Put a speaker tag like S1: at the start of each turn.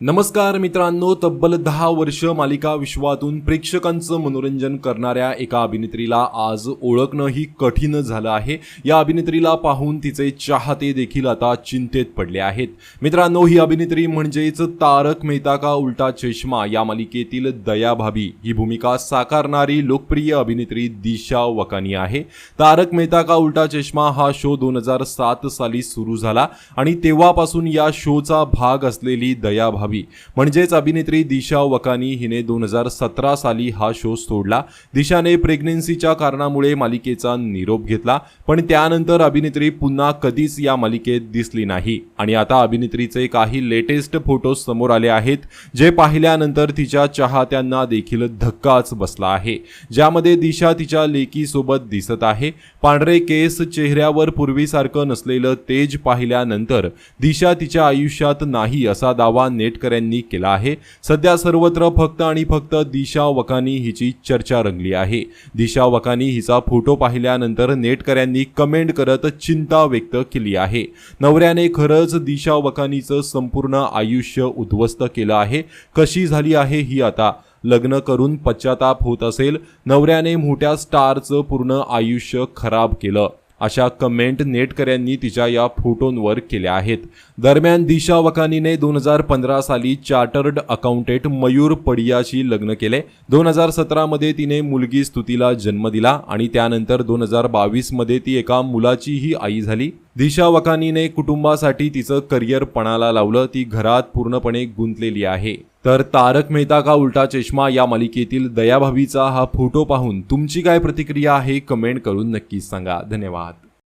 S1: नमस्कार मित्रांनो तब्बल दहा वर्ष मालिका विश्वातून प्रेक्षकांचं मनोरंजन करणाऱ्या एका अभिनेत्रीला आज ओळखणंही कठीण झालं आहे. या अभिनेत्रीला पाहून तिचे चाहते देखील आता चिंतेत पडले आहेत. मित्रांनो ही अभिनेत्री म्हणजेच तारक मेहता का उलटा चष्मा या मालिकेतील दयाभाभी ही भूमिका साकारणारी लोकप्रिय अभिनेत्री दिशा वकानी आहे. तारक मेहता का उलटा चष्मा हा शो दोन हजार सात साली सुरू झाला आणि तेव्हापासून या शोचा भाग असलेली दयाभाभी म्हणजेच अभिनेत्री दिशा वकानी हिने दोन हजार सतरा साली हा शो सोडला. दिशाने प्रेग्नेन्सीच्या कारणामुळे मालिकेचा निरोप घेतला पण त्यानंतर अभिनेत्री पुन्हा कधीच या मालिकेत दिसली नाही. आणि आता अभिनेत्रीचे काही लेटेस्ट फोटो समोर आले आहेत जे पाहिल्यानंतर तिच्या चाहत्यांना देखील धक्काच बसला आहे. ज्यामध्ये दिशा तिच्या लेकीसोबत दिसत आहे. पांढरे केस चेहऱ्यावर पूर्वीसारखं नसलेलं तेज पाहिल्यानंतर दिशा तिच्या आयुष्यात नाही असा दावा नेट आंबेडकरांनी केला आहे. सध्या सर्वत्र फक्त आणि फक्त दिशा वकानी हिची चर्चा रंगली आहे. दिशा वकानी हिचा फोटो पाहिल्यानंतर नेटकऱ्यांनी कमेंट करत चिंता व्यक्त केली आहे. नवऱ्याने खरंच दिशा वकानीचं संपूर्ण आयुष्य उद्ध्वस्त केलं आहे. कशी झाली आहे ही आता? लग्न करून पश्चाताप होत असेल. नवऱ्याने मोठ्या स्टारचं पूर्ण आयुष्य खराब केलं. अशा कमेंट नेटकऱ्यांनी तिच्या या फोटोंवर केल्या आहेत. दरम्यान दिशा वकानीने दोन हजार पंधरा साली चार्टर्ड अकाउंटंट मयूर पडियाशी लग्न केले. दोन हजार सतरामध्ये तिने मुलगी स्तुतीला जन्म दिला आणि त्यानंतर दोन हजार बावीसमध्ये ती एका मुलाचीही आई झाली. दिशा वकानीने कुटुंबासाठी तिचं करिअर पणाला लावलं ती घरात पूर्णपणे गुंतलेली आहे. तर तारक मेहता का उलटा चष्मा या मालिकेतील दयाभावीचा हा फोटो पाहून तुमची काय प्रतिक्रिया आहे कमेंट करून नक्कीच सांगा. धन्यवाद.